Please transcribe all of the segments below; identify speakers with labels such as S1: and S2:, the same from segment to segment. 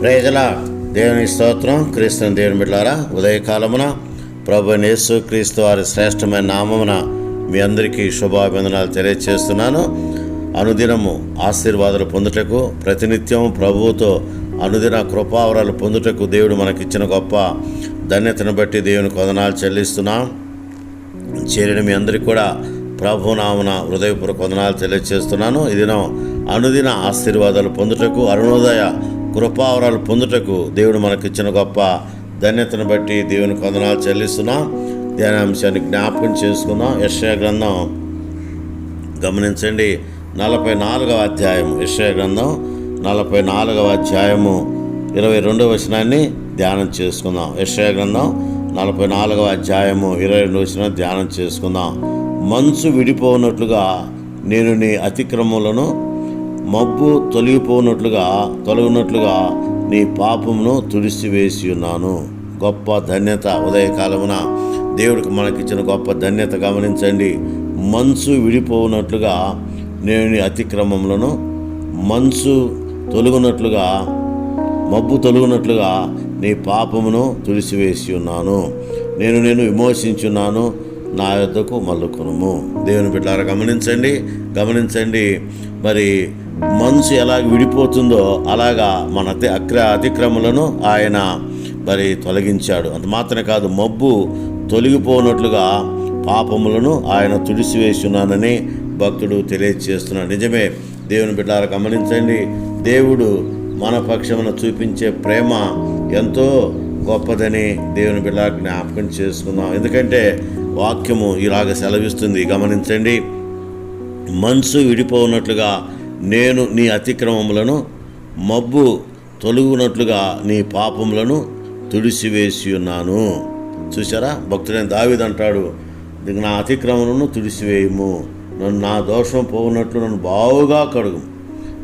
S1: ప్రజల దేవుని స్తోత్రం. క్రీస్తుని దేవుని బిడ్డారా ఉదయకాలమున ప్రభు నేసు క్రీస్తు వారి శ్రేష్టమైన నామమున మీ అందరికీ శుభాభివందనాలు తెలియజేస్తున్నాను అనుదినము ఆశీర్వాదాలు పొందుటకు ప్రతినిత్యం ప్రభువుతో అనుదిన కృపావరాలు పొందుటకు దేవుడు మనకిచ్చిన గొప్ప ధన్యతను బట్టి దేవుని కొదనాలు చెల్లిస్తున్నాం. చేరిన మీ అందరికీ కూడా ప్రభునామన హృదయపూర్వక వందనాలు తెలియజేస్తున్నాను ఇదినం అనుదిన ఆశీర్వాదాలు పొందుటకు అరుణోదయ కృపావరాలు పొందుటకు దేవుడు మనకిచ్చిన గొప్ప ధన్యతను బట్టి దేవుని కొందనాలు చెల్లిస్తున్నాం. ధ్యానాంశాన్ని జ్ఞాపకం చేసుకుందాం యశ్వ గ్రంథం గమనించండి. నలభై నాలుగవ అధ్యాయం యశ్వ గ్రంథం నలభై నాలుగవ అధ్యాయము. ఇరవై రెండవ వచనాన్ని ధ్యానం చేసుకుందాం. యశ్వ గ్రంథం నలభై నాలుగవ అధ్యాయము. ఇరవై రెండు వచనం ధ్యానం చేసుకుందాం. మంచు విడిపోనట్లుగా నేను నీ అతిక్రమములను మబ్బు తొలగిపోనట్లుగా తొలగినట్లుగా నీ పాపమును తుడిసివేసి ఉన్నాను. గొప్ప ధన్యత ఉదయకాలమున దేవుడికి మనకిచ్చిన గొప్ప ధన్యత గమనించండి. మనసు విడిపోనట్లుగా నేను నీ అతిక్రమములను మనసు తొలగినట్లుగా మబ్బు తొలగినట్లుగా నీ పాపమును తుడిసివేసి ఉన్నాను. నేను నేను విమోచించున్నాను నా యొద్దకు మల్లుకును దేవుని బిడ్డారా గమనించండి గమనించండి. మరి మనసు ఎలాగ విడిపోతుందో అలాగా మన అక్ర అతిక్రమలను ఆయన మరి తొలగించాడు. అంత మాత్రమే కాదు మబ్బు తొలగిపోనట్లుగా పాపములను ఆయన తుడిసివేస్తున్నానని భక్తుడు తెలియజేస్తున్నాడు నిజమే దేవుని బిడ్డారు గమనించండి దేవుడు మన పక్షమున చూపించే ప్రేమ ఎంతో గొప్పదని దేవుని బిడ్డ జ్ఞాపకం చేసుకుందాం. ఎందుకంటే వాక్యము ఇలాగ సెలవిస్తుంది. గమనించండి మనసు విడిపోనట్లుగా నేను నీ అతిక్రమములను మబ్బు తొలుగునట్లుగా నీ పాపములను తుడిసివేసి ఉన్నాను చూసారా భక్తుడైన దావిది అంటాడు నా అతిక్రమములను తుడిసివేయము. నన్ను నా దోషం పోవునట్లు నన్ను బావుగా కడుగు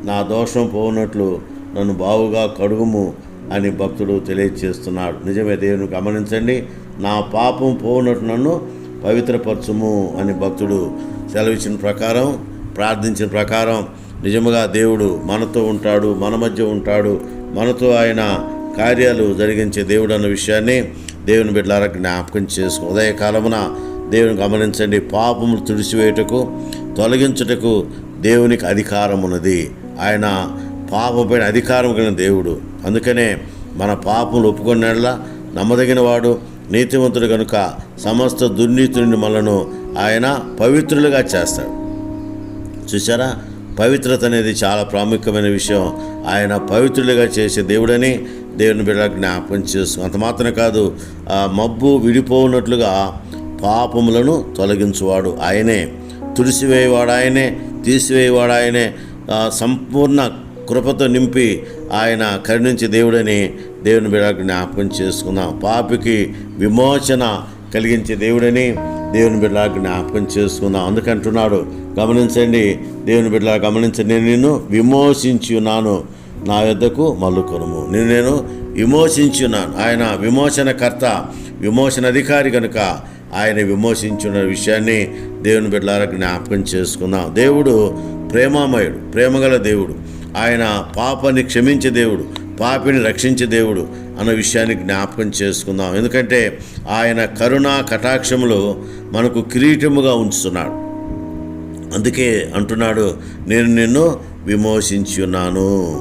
S1: నా దోషం పోవునట్లు నన్ను బావుగా కడుగుము అని భక్తుడు తెలియజేస్తున్నాడు నిజమే దేవుని గమనించండి. నా పాపం పోవునట్లు నన్ను పవిత్రపరచుము అని భక్తుడు సెలవిచ్చిన ప్రకారం ప్రార్థించిన ప్రకారం నిజముగా దేవుడు మనతో ఉంటాడు మన మధ్య ఉంటాడు. మనతో ఆయన కార్యాలు జరిగించే దేవుడు అన్న విషయాన్ని దేవుని బిడ్డలారా జ్ఞాపకం చేసుకో ఉదయకాలమున దేవుని గమనించండి. పాపములు తుడిచివేయుటకు తొలగించుటకు దేవునికి అధికారం ఉన్నది ఆయన పాపపైన అధికారం కలిగిన దేవుడు. అందుకనే మన పాపములు ఒప్పుకున్నలా నమ్మదగిన వాడు నీతివంతుడు కనుక సమస్త దుర్నీతి నుండి మనను ఆయన పవిత్రులుగా చేస్తాడు. చూసారా పవిత్రత అనేది చాలా ప్రాముఖ్యమైన విషయం. ఆయన పవిత్రులుగా చేసే దేవుడని దేవుని బిడ్డ జ్ఞాపకం చేసు అంత మాత్రమే కాదు మబ్బు విడిపోనట్లుగా పాపములను తొలగించువాడు ఆయనే. తుడిసివేయవాడు ఆయనే తీసివేయవాడు ఆయనే. సంపూర్ణ కృపతో నింపి ఆయన కరుణించే దేవుడని దేవుని బిడ్డ జ్ఞాపకం చేసుకున్నాం పాపికి విమోచన కలిగించే దేవుడని దేవుని బిడ్డ జ్ఞాపకం చేసుకుందాం. అందుకంటున్నాడు గమనించండి దేవుని బిడ్డ గమనించండి నేను నిన్ను విమోచించున్నాను నా యొద్దకు మల్లుకొనుము నేను నేను విమోచించున్నాను ఆయన విమోచనకర్త విమోచన అధికారి కనుక ఆయన విమోచించున్న విషయాన్ని దేవుని బిడ్డలారా జ్ఞాపకం చేసుకుందాం. దేవుడు ప్రేమామయుడు ప్రేమగల దేవుడు. ఆయన పాపని క్షమించే దేవుడు పాపిని రక్షించే దేవుడు. అన్న విషయాన్ని జ్ఞాపకం చేసుకుందాం. ఎందుకంటే ఆయన కరుణ కటాక్షములు మనకు కిరీటముగా ఉంచుతున్నాడు. అందుకే అంటున్నాడు నేను నిన్ను విమోచించి ఉన్నాను.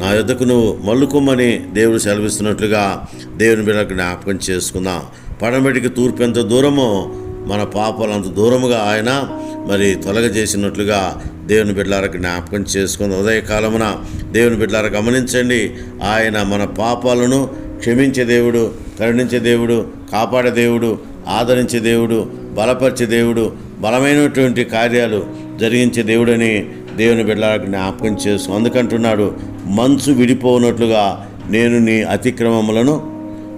S1: నా యొద్దకు నువ్వు మల్లుకోమని దేవుడు సెలవిస్తున్నట్లుగా దేవుని బిడ్డ జ్ఞాపకం చేసుకుందాం. పడమటికి తూర్పు ఎంత దూరమో మన పాపాలు అంత దూరముగా ఆయన మరి తొలగజేసినట్లుగా దేవుని బిడ్డలారా జ్ఞాపకం చేసుకుని ఉదయకాలమున దేవుని బిడ్డలారా గమనించండి. ఆయన మన పాపాలను క్షమించే దేవుడు కరుణించే దేవుడు కాపాడే దేవుడు ఆదరించే దేవుడు బలపరిచే దేవుడు బలమైనటువంటి కార్యాలు జరిగించే దేవుడని దేవుని బిడ్డలకు జ్ఞాపకం చేసు అందుకంటున్నాడు మంచు విడిపోనట్లుగా నేను నీ అతిక్రమములను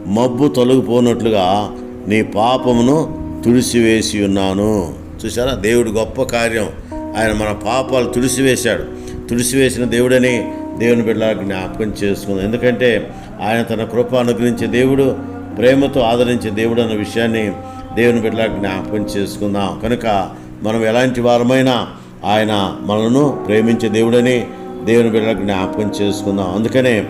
S1: మబ్బు తొలగిపోనట్లుగా నీ పాపమును తుడిసివేసి ఉన్నాను. చూసారా దేవుడు గొప్ప కార్యం. ఆయన మన పాపాలు తుడిసివేశాడు. తుడిసివేసిన దేవుడని దేవుని బిడ్డ జ్ఞాపకం చేసుకుందాం. ఎందుకంటే ఆయన తన కృప అనుగ్రహించే దేవుడు ప్రేమతో ఆదరించే దేవుడు అన్న విషయాన్ని దేవుని బిడ్డ జ్ఞాపకం చేసుకుందాం. కనుక మనం ఎలాంటి వారమైనా ఆయన మనను ప్రేమించే దేవుడని దేవుని బిడ్డ జ్ఞాపకం చేసుకుందాం. అందుకనే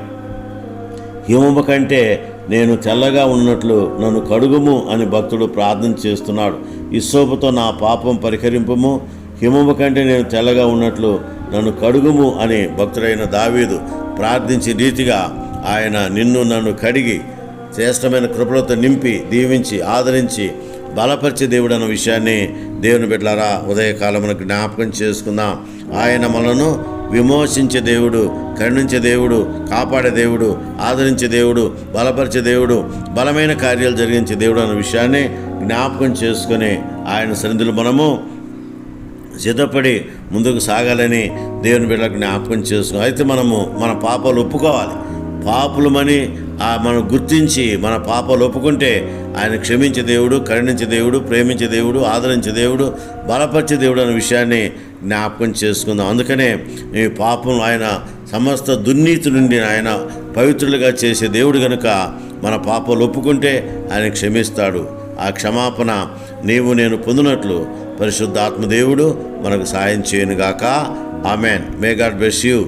S1: హిమము కంటే నేను తెల్లగా ఉన్నట్లు నన్ను కడుగుము అని భక్తుడు ప్రార్థన చేస్తున్నాడు. ఇసోపుతో నా పాపం పరిహరింపము. హిమము కంటే నేను తెల్లగా ఉన్నట్లు నన్ను కడుగుము అని భక్తుడైన దావీదు ప్రార్థించే రీతిగా ఆయన నిన్ను నన్ను కడిగి శ్రేష్టమైన కృపలతో నింపి దీవించి ఆదరించి బలపరిచే దేవుడు అన్న విషయాన్ని దేవుని బిడ్డలారా ఉదయకాలమున జ్ఞాపకం చేసుకుందాం. ఆయన మనను విమోచించే దేవుడు కరుణించే దేవుడు కాపాడే దేవుడు ఆదరించే దేవుడు బలపరిచే దేవుడు బలమైన కార్యాలు జరిగించే దేవుడు అన్న విషయాన్ని జ్ఞాపకం చేసుకొని ఆయన సన్నిధులు మనము సిద్ధపడి ముందుకు సాగాలని దేవుని బిడ్డలకు జ్ఞాపకం చేసుకుని అయితే మనము మన పాపాలు ఒప్పుకోవాలి. పాపులమని ఆ మనం గుర్తించి మన పాపాలు ఒప్పుకుంటే ఆయన క్షమించే దేవుడు కరుణించే దేవుడు ప్రేమించే దేవుడు ఆదరించే దేవుడు బలపరిచే దేవుడు అనే విషయాన్ని జ్ఞాపకం చేసుకుందాం. అందుకనే ఈ పాపం ఆయన సమస్త దుర్నీతి నుండి ఆయన పవిత్రులుగా చేసే దేవుడు కనుక మన పాపాలు ఒప్పుకుంటే ఆయన క్షమిస్తాడు. ఆ క్షమాపణ నీవు నేను పొందినట్లు పరిశుద్ధాత్మ దేవుడు మనకు సాయం చేయనుగాక. Amen. May God bless you.